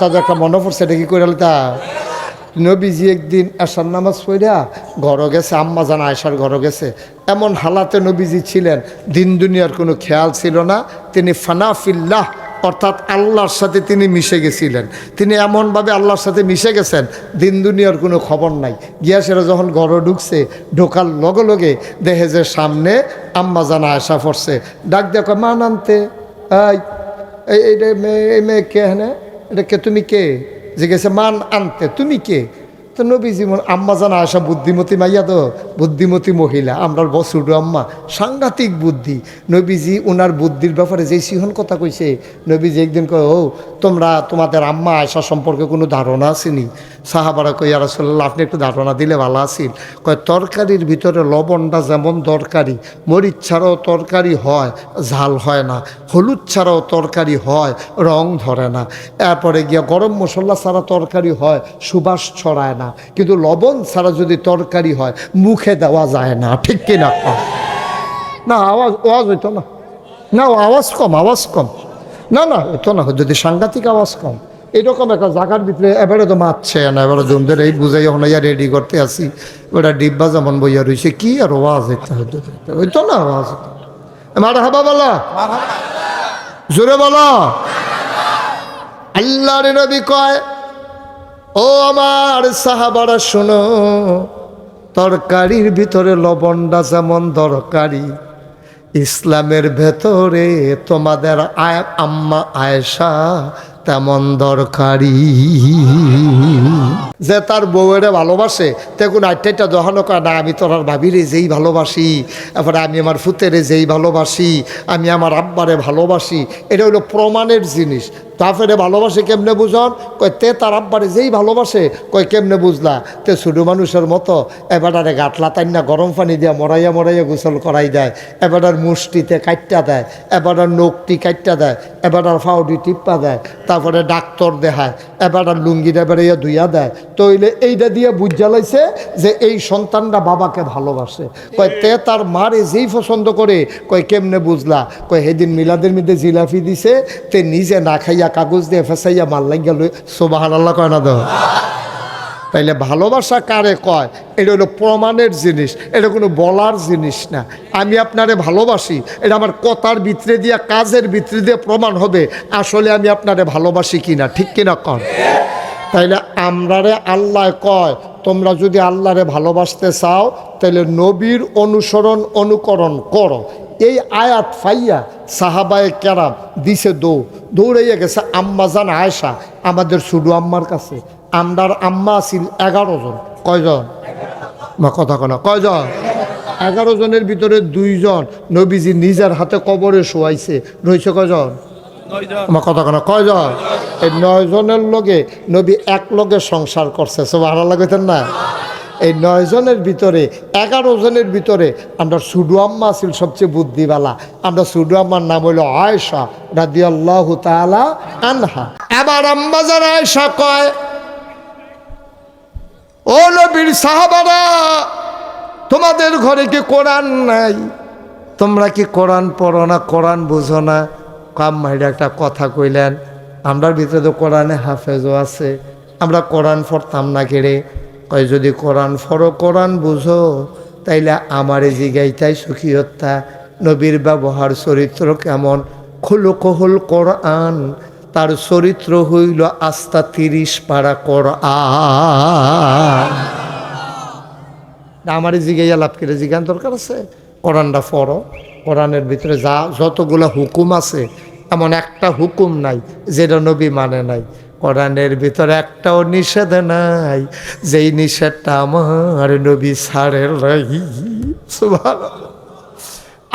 তাদের একটা মনে পড়ছে, এটা কি করে তা নবীজি একদিন আসার নামাজ পড়া ঘর গেছে, আম্মা জান আয়সার ঘর গেছে। এমন হালাতে নবীজি ছিলেন, দিন দুনিয়ার কোনো খেয়াল ছিল না। তিনি ফানাফিল্লাহ, অর্থাৎ আল্লাহর সাথে তিনি মিশে গেছিলেন। তিনি এমনভাবে আল্লাহর সাথে মিশে গেছেন, দিন দুনিয়ার কোনো খবর নাই। গিয়া সেরা যখন ঘরে ঢুকছে, ঢোকার লগে লগে দেখে যে সামনে আম্মা জানা আয়সা পড়ছে। ডাক দেখো আনতে এই এই মেয়ে এই মেয়ে কে হ্যাঁ এটা কে তুমি কে? জিজ্ঞেসে, মান আনতে, তুমি কে? তো নবী জীবন আম্মা জানা আসা বুদ্ধিমতী মাইয়া তো, বুদ্ধিমতী মহিলা, আমরা বসুডু আম্মা। সাংঘাতিক বুদ্ধি। নবীজি ওনার বুদ্ধির ব্যাপারে যে সিহন কথা কইছে, নবীজি একদিন কয়, ও, তোমরা তোমাদের আম্মা আয়সা সম্পর্কে কোনো ধারণা আসেনি সাহাবারা কই রাসোল্লাহ আপনি একটু ধারণা দিলে ভালো আছিল। কয়, তরকারির ভিতরে লবণটা যেমন দরকারি, মরিচ ছাড়াও তরকারি হয়, ঝাল হয় না। হলুদ ছাড়াও তরকারি হয়, রং ধরে না। এরপরে গিয়া গরম মশলা ছাড়া তরকারি হয়, সুবাস ছড়ায় না। কিন্তু লবণ ছাড়া যদি তরকারি হয়, মুখে দেওয়া যায় না। ঠিক কিনা? না, আওয়াজ আওয়াজ হইতো না। না, আওয়াজ কম আওয়াজ কম। না না, হইতো না। যদি সাংঘাতিক আওয়াজ কম। এরকম একটা জায়গার ভিতরে এবারে তো মারছে না, এবারে জমদের এই বুঝাই এখন ইয়া রেডি করতে আসি ওটা ডিব্বা যেমন বইয়া রয়েছে কি আর ওয়াজ হইতে হইতো হইতো না আওয়াজ। মার হাবা বলা। জোরে বলো। আল্লাহর নবী কয়, ও আমার সাহাবারা শোনো, তরকারির ভিতরে লবণটা যেমন দরকারি, ইসলামের ভেতরে তোমাদের আম্মা আয়েশা তেমন দরকারি। যে তার বউয়েরে ভালোবাসে তেগুন আটটাইটা দহানো করে না, আমি তোর ভাবিরে যেই ভালোবাসি এরপরে আমি আমার ফুতেরে যেই ভালোবাসি, আমি আমার আব্বারে ভালোবাসি, এটা হলো প্রমাণের জিনিস। তারপরে ভালোবাসে কেমনে বুঝন? কয়, তে তার আব্বারে যেই ভালোবাসে, কয়, কেমনে বুঝলা? তে ছোটো মানুষের মতো এবারে গাটলা তাই না গরম পানি দিয়া মরাইয়া মরাইয়া গোসল করাই দেয় এবারের মুষ্টিতে কাটটা দেয় এবারের নখটি কাটটা দেয় এবারের ফাউডি টিপ্পা দেয়, তারপরে ডাক্তর দেখায় এবারের লুঙ্গিটা বেড়াইয়া ধুইয়া দেয়, তইলে এইটা দিয়ে বুঝা লাইছে যে এই সন্তানটা বাবাকে ভালোবাসে। কয়, তে তার মারে যেই পছন্দ করে, কয়, কেমনে বুঝলা? কয় সেদিন মিলাদের মধ্যে জিলাপি দিছে, তে নিজে না খাইয়া কাগজ দিয়ে ফেসাইয়া মাল লাগিয়া লই সোবাহান আল্লাহ কয় না তাইলে ভালোবাসা কারে কয়? এটা হলো প্রমাণের জিনিস, এটা কোনো বলার জিনিস না। আমি আপনারে ভালোবাসি, এটা আমার কথার ভিতরে দিয়া, কাজের ভিতরে দিয়ে প্রমাণ হবে, আসলে আমি আপনারে ভালোবাসি কিনা, ঠিক কিনা কর তাইলে আমরারে আল্লাহ কয়, তোমরা যদি আল্লাহরে ভালোবাসতে চাও তাহলে নবীর অনুসরণ, অনুকরণ করো। এই আয়াত ফাইয়া সাহাবায়ে কেরাম দিছে দৌ দৌড়াইয়া গেছে আম্মা জান আয়সা আমাদের শুধু আম্মার কাছে। আমরার আম্মা আছিল এগারো জন। কয়জন? মা কথা কনা কয়জন? এগারো জনের ভিতরে দুইজন নবীজি নিজের হাতে কবরে শোয়াইছে। রয়েছে কয়জন? আমার কথা কেন কয়জন? এই নয় জনের লগে নবী এক লগে সংসার করছে। সব ভালো লাগতেন না? এই নয় জনের ভিতরে, এগারো জনের ভিতরে আমরা সুডু আম্মা আছিল সবচেয়ে বুদ্ধিওয়ালা আমরা সুডু আম্মার নাম হইল আয়সা রাদি আল্লাহ আনহা। এবার আম্মা আয়সা কয়, ও নবীর সাহাবারা, তোমাদের ঘরে কি কোরআন নাই? তোমরা কি কোরআন পড়ো না, কোরআন বুঝো না? কাম মাইরা একটা কথা কইলেন, আমরার ভিতরে তো কোরআনে হাফেজও আছে, আমরা কোরআন পড়তাম না কেড়ে। কয়, যদি কোরআন ফরো কোরআন বুঝো, তাইলে আমার এই জিগাইটাই সুখী হত্যা। নবীর ব্যবহার চরিত্র কেমন? খুলকহুল কোরআন, তার চরিত্র হইল আস্তা তিরিশ পাড়া কোরআন। আমার জিগাইয়া লাভ করে জিগান দরকার আছে? কোরআনটা ফরো কোরআনের ভিতরে যা যতগুলো হুকুম আছে, এমন একটা হুকুম নাই যেটা নবী মানে নাই। কোরআনের ভিতরে একটাও নিষেধ নাই। যেই নিষেধটা আমার নবী ছাড়ে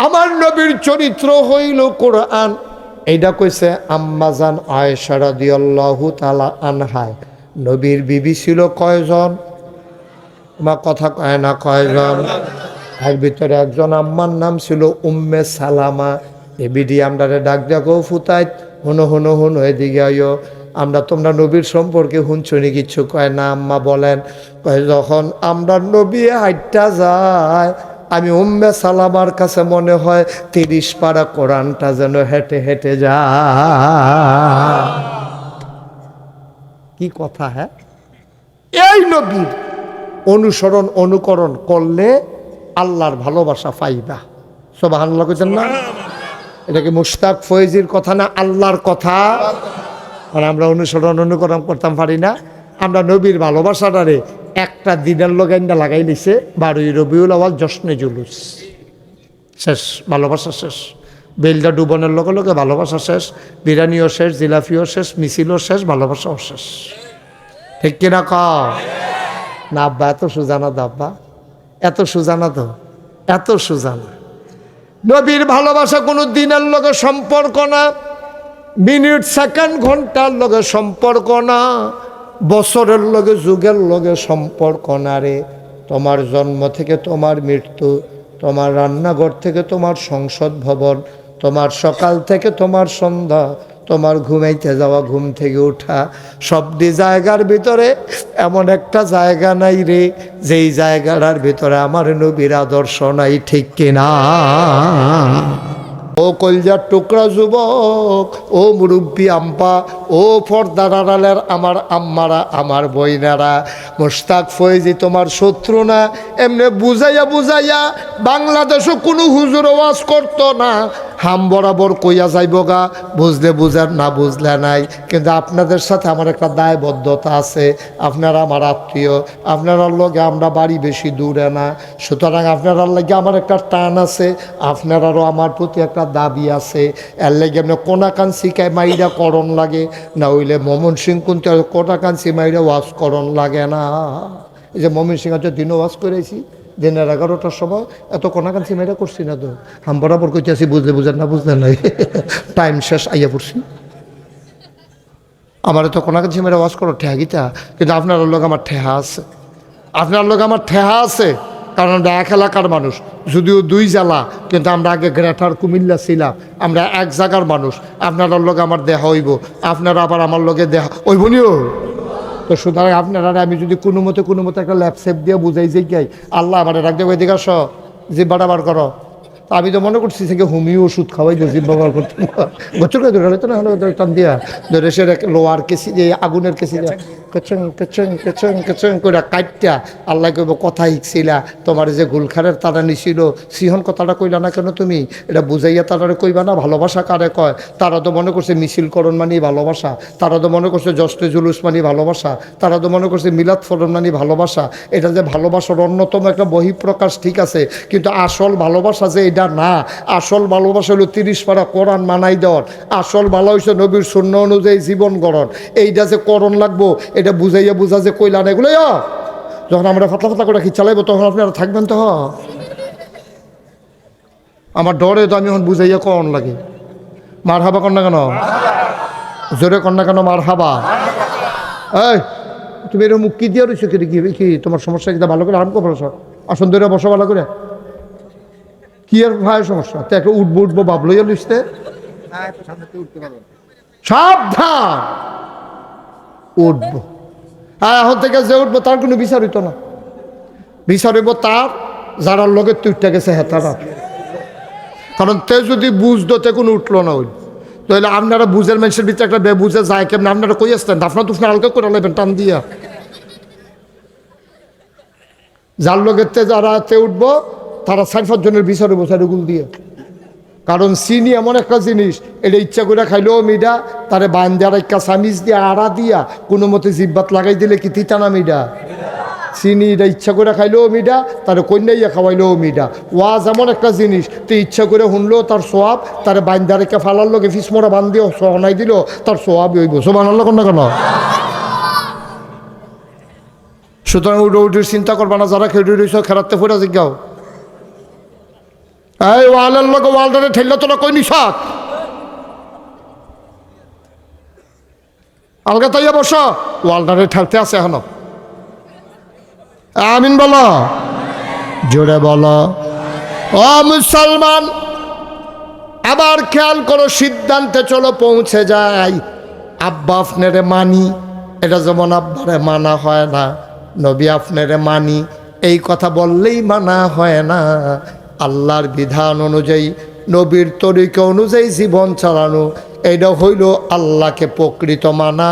আমার নবীর চরিত্র হইল কোরআন। এইটা কইছে আম্মাজান আয়সারা দিয়াল্লাহু তালা আনহায় নবীর বিবি ছিল কয়জন? মা কথা কয় না, কয়জন? এর ভিতরে একজন আম্মার নাম ছিল উম্মে সালামা। এ বিডি আমরা ডাক ডাকো ফুতাইত। হুনো হুনো হুনো, এদিকে আইও। আমরা তোমরা নবীর সম্পর্কে হুনছনি কিচ্ছু কয় না আম্মা বলেন। কয় যখন আমরা নবী হাইটটা যায় আমি উম্মে সালামার কাছে মনে হয় তিরিশ পাড়া কোরআনটা যেন হেঁটে হেঁটে যা কি কথা হ্যাঁ? এই নবীর অনুসরণ অনুকরণ করলে আল্লাহর ভালোবাসা পাইবা। সব আল্লাহ করছেন না এটা কি মুশতাক ফয়েজির কথা না আল্লাহর কথা? আর আমরা অনুসরণ অনুকরণ করতাম পারি না। আমরা নবীর ভালোবাসাটারে একটা দিনের লগাইন্দা লাগাই নিছে। বারোই রবিউল আওয়াল জশ্নে জুলুস। শেষ, ভালোবাসা শেষ। বেলটা ডুবনের লগে লগে ভালোবাসা শেষ। বিরিয়ানিও শেষ, জিলাফিও শেষ, মিছিলও শেষ, ভালোবাসাও শেষ। ঠিক কিনা ক? এত সুজানা তো আব্বা। এত সুজানা তো, এত সুজানা। নবীর ভালোবাসা কোনো দিনের লগে সম্পর্ক না। মিনিট সেকেন্ড ঘণ্টার লগে সম্পর্ক না, বছরের লগে, যুগের লগে সম্পর্ক না রে। তোমার জন্ম থেকে তোমার মৃত্যু, তোমার রান্নাঘর থেকে তোমার সংসদ ভবন, তোমার সকাল থেকে তোমার সন্ধ্যা, তোমার ঘুমাইতে যাওয়া, ঘুম থেকে ওঠা সবটি জায়গার ভিতরে এমন একটা জায়গা নাই রে, যেই জায়গাটার ভিতরে আমার নবীর আদর্শ নাই, ঠিক কিনা? ও কলজার টুকরা যুবক, ও মুরব্বী আম্পা ও ফর্দারালের আমার আম্মারা, আমার বইনারা। মোস্তাক ফয়েজি, তোমার শত্রু না। এমনি বুঝাইয়া বুঝাইয়া বাংলাদেশও কোনো হুজুর ওয়াজ করতো না। হাম বরাবর কইয়া যাইব গা, বুঝলে বুঝার, না বুঝলে নাই। কিন্তু আপনাদের সাথে আমার একটা দায়বদ্ধতা আছে। আপনারা আমার আত্মীয়, আপনার লগে আমরা বাড়ি বেশি দূরে না। সুতরাং আপনার লাগে আমার একটা টান আছে, আপনারারও আমার প্রতি একটা দাবি আছে। এর লাগে এমনি কোনাকান শিকায় মাইরা করণ লাগে, না হইলে মমন সিং কিন্তু কোনাকান মাইরা ওয়াশ করণ লাগে না। এই যে মমিন সিং হচ্ছে দিনও ওয়াশ করেছি। দিনের এগারোটার সময় এত কোনাকান সিমাইরা করছি না তো। হাম বরাবর কইতে আছি, বুঝলে বুঝেন না বুঝলেন নাই। টাইম শেষ, আইয়া পড়ছি। আমার তো কোনাকান সিমাইরা ওয়াজ করো, ঠেহা গীতা। কিন্তু আপনার লোক আমার ঠেহা আছে। আপনার লোক আমার ঠেহা আছে, কারণ আমরা এক এলাকার মানুষ। যদিও দুই জেলা, কিন্তু আমরা আগে গ্রেটার কুমিল্লা ছিলাম। আমরা এক জায়গার মানুষ। আপনার লোক আমার দেহা হইব। আপনারা আবার আমার লগে দেহা হইব নিও। তো সুতরাং আপনারা, আমি যদি কোনো মতে কোনো মতে একটা ল্যাপসেপ দিয়ে বুঝাই যে গাই আল্লাহ আমার রাখতে ওইদিকে আস জিব্বাটা বার করো। আমি তো মনে করছি থেকে হোমিও ওষুধ খাওয়াই যে জিব্বা বার করতে। বছর ধরে তো না হলে টান দিয়া। ধরে সে লোয়ার কেসি দিয়ে আগুনের কেসি দিয়া কেচং কেচং কেচং কেচং করে কাটটা আল্লাহ কইব, কথা শিখছিলা তোমার যে গুলখারের তারা নিছিল, সিহন কথাটা কইলা না কেন তুমি? এটা বুঝাইয়া তারা কইবা না, ভালোবাসা কারে কয়? তারা তো মনে করছে মিছিলকরণ মানে ভালোবাসা, তারা তো মনে করছে জস্তে জুলুস মানে ভালোবাসা, তারা তো মনে করছে মিলাদ ফরন মানে ভালোবাসা, এটা যে ভালোবাসার অন্যতম একটা বহিঃপ্রকাশ ঠিক আছে, কিন্তু আসল ভালোবাসা যে এটা না, আসল ভালোবাসা হলো তিরিশ পারা কোরআন মানাই দেওয়ার, আসল ভালো হয়েছে নবীর শূন্য অনুযায়ী জীবন গড়ন এইটা যে করণ লাগবো এটা বুঝাইয়া বুঝা যে কইলা না এগুলো যখন আমরা ফাতলা ফাতলা করে কি চালাইবো তখন আপনারা থাকবেন তো আমার ডরে তো আমি এখন বুঝাইয়া করণ লাগে? মার হাবা না কেন? জোরে না কেন মার হাবা এই তুমি এরকম কি দিয়ে রয়েছো কি কি তোমার সমস্যা কিন্তু ভালো করে আরাম করে বসো। আসন ধরে বসো ভালো করে। কি আর ভাই সমস্যা? তো একটা উঠবো উঠবো বাবলইয়া লিখতে সাবধান! উঠবো। হ্যাঁ এখন থেকে যে উঠবো, তার কোনো বিচার হইতো না। বিচার হইব তার, যারার লগে তুইটা গেছে হ্যাঁ তারা। কারণ তে যদি বুঝতো তে কোনো উঠল না ওই। তাহলে আপনারা বুঝের মানুষের ভিতরে একটা বেবুঝে যায়, কেমন আপনারা কই আসতেন? আপনার তুফনা হালকা করে নেবেন টান দিয়া। যার লোকের তে যারা তে উঠবো, তারা চার পাঁচজনের বিচারে বসারে গুল দিয়ে। কারণ চিনি এমন একটা জিনিস, এটা ইচ্ছা করে খাইলেও মিডা তারে বান্দার একটা সামিজ দিয়া আড়া দিয়া কোনো মতে জিব্বাত লাগাই দিলে কি তিতা না মিডা চিনি এটা ইচ্ছা করে খাইলেও মিডা তার কন্যাইয়া খাওয়াইলেও মিডা ওয়াজ এমন একটা জিনিস তুই ইচ্ছা করে শুনলেও তার সোয়াব, তার বান্দার একটা ফালার লোকে ফিসমরা বান্ধিও সহনাই দিলেও তার সোয়াবই হইব। সোমান আল্লাহ না কেন? সুতরাং উঠে উঠির চিন্তা করবা না, যারা খেটে রয়েছ খেলাতে ফুটা জিজ্ঞাও। এই ওয়ালের লোক ওয়ালটারে ঠেললে তোরা কই নিশাক আলগা তাইয়া বস। ওয়ালটারে ঠেলতে আছে এখনও। আমিন বলো। জোরে বলো। ও মুসলমান, আবার খেয়াল করো সিদ্ধান্তে চলো পৌঁছে যাই। আব্বা আপনারে মানি, এটা যেমন আব্বারে মানা হয় না, নবী আপনারে মানি, এই কথা বললেই মানা হয় না। আল্লাহর বিধান অনুযায়ী, নবীর তরিকা অনুযায়ী জীবন চালানো এইটা হইল আল্লাহকে প্রকৃত মানা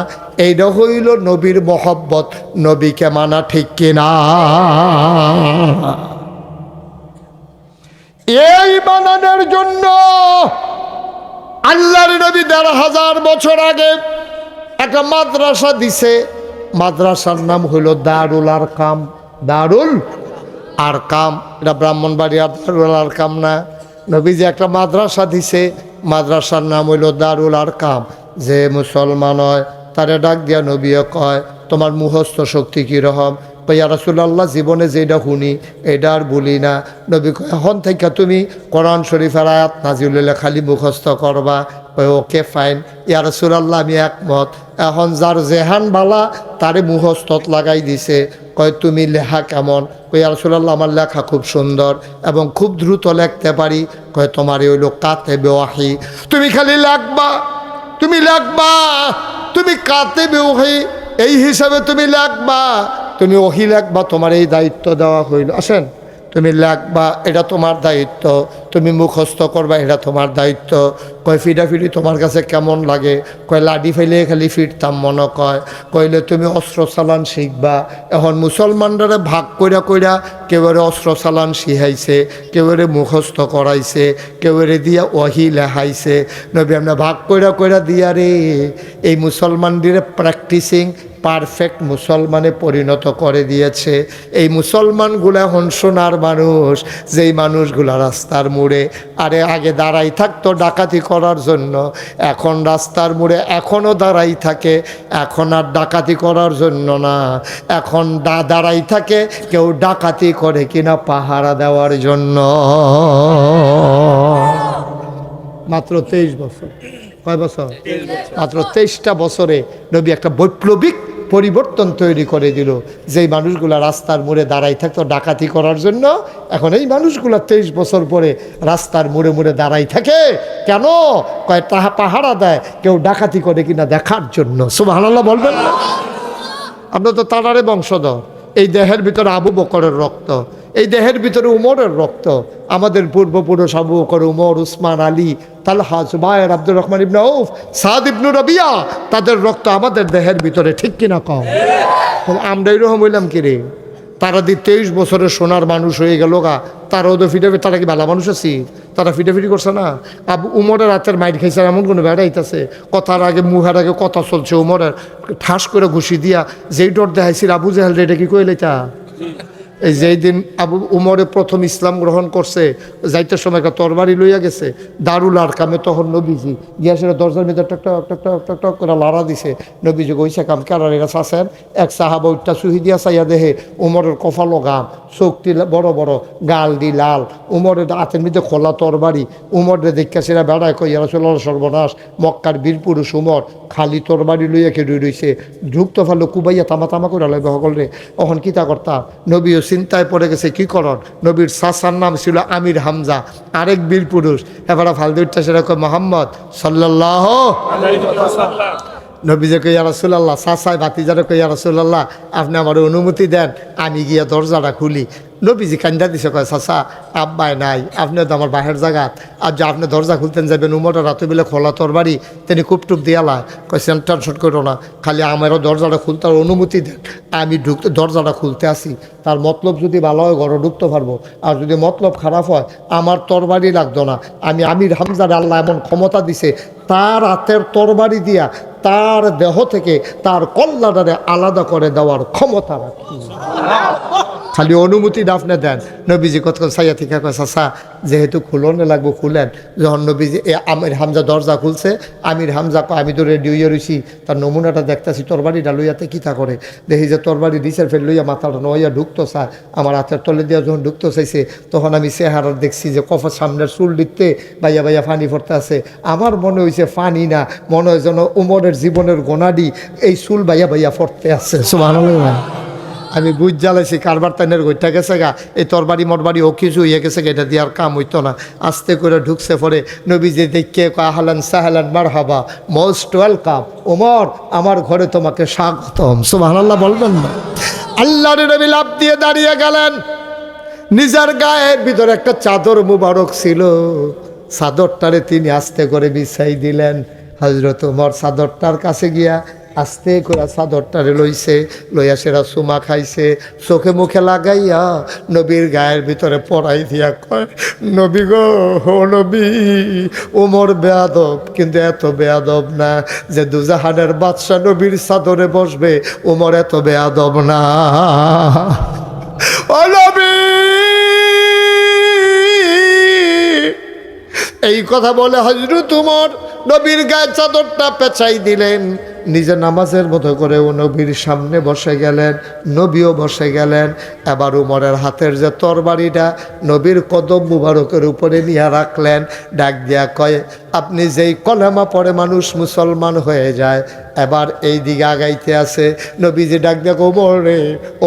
এইটা হইল নবীর মহব্বত, নবীকে মানা ঠিক কিনা? এই বানানোর জন্য আল্লাহর নবী দেড় হাজার বছর আগে একটা মাদ্রাসা দিছে। মাদ্রাসার নাম হইল দারুল আর কাম দারুল আর কাম, এটা ব্রাহ্মণবাড়িয়া দারুল আর কাম না। নবীজি একটা মাদ্রাসা দিছে, মাদ্রাসার নাম হইল দারুল আর কাম। যে মুসলমান হয়, তারে ডাক দিয়া নবীও কয়, তোমার মুখস্থ শক্তি কীরকম? কইয়া রাসুল্লাহ জীবনে যেটা শুনি এটা আর বলি না। নবী এখন থেকে তুমি কোরআন শরীফের আয়াত নাজিউল্লাহ খালি মুখস্থ করবা ওকে ফাইন ইয়া রাসুলাল্লাহ, আমি একমত। এখন যার জেহান বালা, তারে মুখস্থত লাগাই দিছে। কয়, তুমি লেখা কেমন? কই রাসুলাল্লাহ, আমার লেখা খুব সুন্দর এবং খুব দ্রুত লিখতে পারি। কয়, তোমার ওইলো কাতে বেওয়াহি তুমি খালি লেখবা, তুমি লেখবা, তুমি কাতে বেওয়াহি এই হিসাবে তুমি লেখবা। তুমি ওহি লেখবা, তোমার এই দায়িত্ব দেওয়া হইল। আসেন, তুমি লেখবা, এটা তোমার দায়িত্ব। তুমি মুখস্থ করবা, এটা তোমার দায়িত্ব। কয়, ফিডাফিডি তোমার কাছে কেমন লাগে? কয় লাডি ফেলে খালি ফিরতাম, মনে কয়। কইলে তুমি অস্ত্র চালান শিখবা। এখন মুসলমানরা ভাগ কইরা কইরা কেউরে অস্ত্র চালান শিখাইছে, কেউরে মুখস্থ করাইছে, কেউরে দিয়া ওহি লেহাইছে নবী, আমরা ভাগ কইরা কইরা দিয়া রে, এই মুসলমানদের প্র্যাকটিসিং পারফেক্ট মুসলমানে পরিণত করে দিয়েছে। এই মুসলমানগুলা এখন সোনার মানুষ, যেই মানুষগুলা রাস্তার মোড়ে। আরে আগে দাঁড়াই থাকতো ডাকাতি করার জন্য। এখন রাস্তার মোড়ে এখনও দাঁড়াই থাকে। এখন আর ডাকাতি করার জন্য না। এখন দাঁড়াই থাকে, কেউ ডাকাতি করে কিনা পাহারা দেওয়ার জন্য। মাত্র তেইশ বছর। কয় বছর? মাত্র তেইশটা বছরে নবী একটা বৈপ্লবিক পরিবর্তন তৈরি করে দিল। যেই মানুষগুলো রাস্তার মোড়ে দাঁড়াই থাকতো ডাকাতি করার জন্য, এখন এই মানুষগুলো তেইশ বছর পরে রাস্তার মোড়ে মোড়ে দাঁড়াই থাকে। কেন? কয়, তাহা পাহারা দেয়, কেউ ডাকাতি করে কিনা দেখার জন্য। সুবাহ বলবেন না? আমরা তো তারারে বংশধর। এই দেহের ভিতরে আবু বকরের রক্ত। এই দেহের ভিতরে উমরের রক্ত। আমাদের পূর্বপুরুষ আবু বকর, উমর, উসমান, আলী, তালহা, জুবায়ের, আব্দুর রহমান ইবনা উফ সাদ ইবনু রবিয়া, তাদের রক্ত আমাদের দেহের ভিতরে, ঠিক কিনা কম আমরা এরকম হইলাম কি রে? তারা দি তেইশ বছরের সোনার মানুষ হয়ে গেল গা। তারাও তো ফিটে তারা কি ভালো মানুষ আছি? তারা ফিটাফিটি করছে না? আবু উমরের রাতের মাইট খাইছে, এমন কোনো বেড়াইতেছে কথার আগে, মুহের আগে কথা চলছে উমরের। ঠাস করে ঘুষি দিয়া, যেই ডর দেখাইছিল আবু জাহেল এটা কি কইলে তা এই যেই দিন আবু উমরে প্রথম ইসলাম গ্রহণ করছে, যাইতে সময় একটা তরবারি লইয়া গেছে, দারুল আর কামে তখন নবীজি গিয়া সেটা দরজার ভিতরে টক টক টক টক টক টক করে লাড়া দিছে। নবীজি গইসা কাম কারারে গাছ আসেন এক সাহাবা উঠটা সুহিদিয়া চাইয়া দেহে উমরের কফালো গাম চোখটি বড় বড় গাল দি লাল। উমরের হাতের মধ্যে খোলা তরবারি। উমরে দেখা সেরা বেড়ায় কই রাসুল্লাহ সর্বনাশ। মক্কার বীর পুরুষ উমর খালি তরবারি লইয়া খেয়ে রইছে। ঢুকতে পারল কুবাইয়া তামা তামা করে লাগবে সকলরে। অহন কিতা কর্তা নবীও চিন্তায় পড়ে গেছে, কি করন? নবীর সাসার নাম ছিল আমির হামজা। আরেক বীর পুরুষ। এবারে ফালদুরটা সেরকম মোহাম্মদ সাল্লাহ নবীজে কইয়া রসুল্লাহ সাসাই ভাতিজারে কইয়া রসুল্লাহ আপনি আমার অনুমতি দেন, আমি গিয়া দরজাটা খুলি। নবীজি কান্দা দিছে, কয়, চাচা, আব্বাই নাই আপনি তো আমার বাহের জায়গাত আর যে আপনি দরজা খুলতেন যাবেন উমরটা রাতে বেলা খোলা তোর বাড়ি, তিনি খুব টুপ দিয়ালা কয় সেন্টার শট করো না, খালি আমারও দরজাটা খুলতে অনুমতি দেন। আমি ঢুকতে, দরজাটা খুলতে আসি। তার মতলব যদি ভালো হয় ঘরে ঢুকতে পারব। আর যদি মতলব খারাপ হয়, আমার তরবারি লাগতো না। আমি আমির হামজার আল্লাহ এমন ক্ষমতা দিছে, তার হাতের তরবারি দিয়া, তার দেহ থেকে তার কল্লাটারে আলাদা করে দেওয়ার ক্ষমতা রাখি। খালি অনুমতি আপনি দেন। নবীজি কত সাইয়া থেকে চাষা যেহেতু খুলনে লাগবো, খুলেন। যখন নবীজি, এ, আমির হামজা দরজা খুলছে, আমির হামজা আমি তো রেডি হইয়া রইছি, তার নমুনাটা দেখতেছি, তরবারিটা লইয়াতে কিতা করে? দেখি যে তরবারি দিছে ফের লইয়া মাথাটা নইয়া ঢুকতো চায় আমার হাতের তলে দিয়া যখন ঢুকতো, চাইছে, তখন আমি চেহারা দেখছি যে কফা সামনের চুল দিতে বাইয়া বাইয়া ফানি পড়তে আছে। আমার মনে হয়েছে ফানি না, মনে হয় যেন উমরের জীবনের গোনাডি এই চুল বাইয়া বাইয়া পড়তে আছে। সুমান আমি বুঝ জ্বালাইছি কারবার তাইনের গইটা গেছে গা এই তরবারি মরবারি ও কিছু হইয়া গেছে গা, এটা দিয়ে আর কাম হইতো না। আস্তে করে ঢুকছে পরে নবীজি দেখে আহলান সাহালান মার হাবা মোস্ট ওয়েলকাম। ওমর আমার ঘরে তোমাকে স্বাগতম। সুবহানাল্লাহ বলবেন না। আল্লাহর নবী লাভ দিয়ে দাঁড়িয়ে গেলেন। নিজের গায়ের ভিতরে একটা চাদর মুবারক ছিল। চাদরটারে তিনি আস্তে করে বিছাই দিলেন। হজরত উমর চাদরটার কাছে গিয়া আস্তে করে চাদরটারে লইছে, লইয়া সেরা চুমা খাইছে। চোখে মুখে লাগাইয়া নবীর গায়ের ভিতরে পড়াই দিয়া কয়, নবী গো, ও নবী, উমর বেয়াদব, কিন্তু এত বেয়াদব না যে দুজাহানের বাদশা নবীর চাদরে বসবে, উমর এত বেয়াদব না। ও নবী! এই কথা বলে হজরত উমর নবীর গায়ে চাদরটা পেঁচাই দিলেন। নিজে নামাজের মতো করে ও নবীর সামনে বসে গেলেন, নবীও বসে গেলেন। এবার উমরের হাতের যে তরবারিটা নবীর কদম মুবারকের উপরে নিয়ে রাখলেন, ডাক দিয়া কয়, আপনি যেই কলেমা পরে মানুষ মুসলমান হয়ে যায়, এবার এই দিকে আগাইতে আছে। নবীজি ডাক দেখ ওমর রে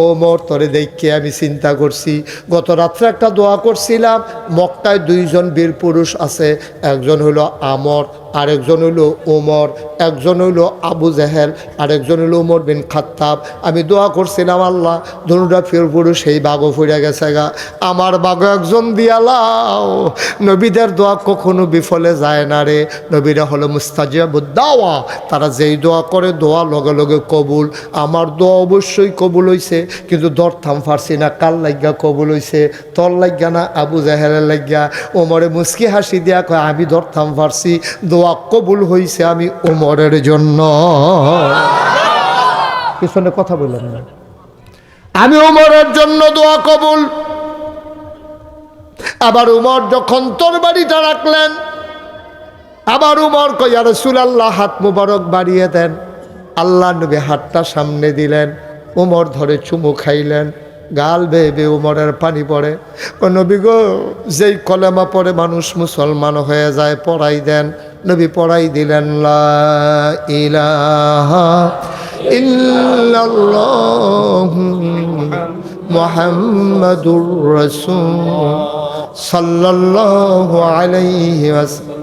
ওমর তরে দেখে আমি চিন্তা করছি। গত রাত্রে একটা দোয়া করছিলাম, মক্কায় দুইজন বীর পুরুষ আছে, একজন হলো আমর, আরেকজন হলো ওমর একজন হলো আবু জাহেল, আরেকজন হলো উমর বিন খাত্তাব। আমি দোয়া করছিলাম, আল্লাহ, ধনুটা ফির পুরুষ সেই বাঘও ফুরে গেছে গা। আমার বাঘও একজন দিয়ালাও নবীদের দোয়া কখনো বিফলে যায় না রে। নবীরা হলো মুস্তাজিয়াবুদ্দাওয়া তারা যেই দোয়া করে, দোয়া লগে লগে কবুল। আমার দোয়া অবশ্যই কবুল হইছে, কিন্তু দরথাম ফারছি না কাল লাগিয়া কবুল হইছে? তোর লাগিয়া না আবু জাহেলের লাগিয়া ওমরে মুস্কি হাসি দিয়া কয়, আমি দরথাম ফারছি দোয়া কবুল হইছে আমি ওমরের জন্য। পিছনে কথা বললেন না। আমি উমরের জন্য দোয়া কবুল। আবার উমর যখন তোর বাড়িটা রাখলেন, আবার উমর কয়া রসুল আল্লাহ হাত মুবারক বাড়িয়ে দেন। আল্লাহ নবী হাতটা সামনে দিলেন, উমর ধরে চুমু খাইলেন, গাল বেয়ে বেয়ে উমরের পানি পড়ে। ও নবী গো, যেই কলেমা পড়ে মানুষ মুসলমান হয়ে যায়, পড়াই দেন। নবী পড়াই দিলেন ইলাহা মুহাম্মাদুর রাসূল সাল্লাল্লাহু আলাইহি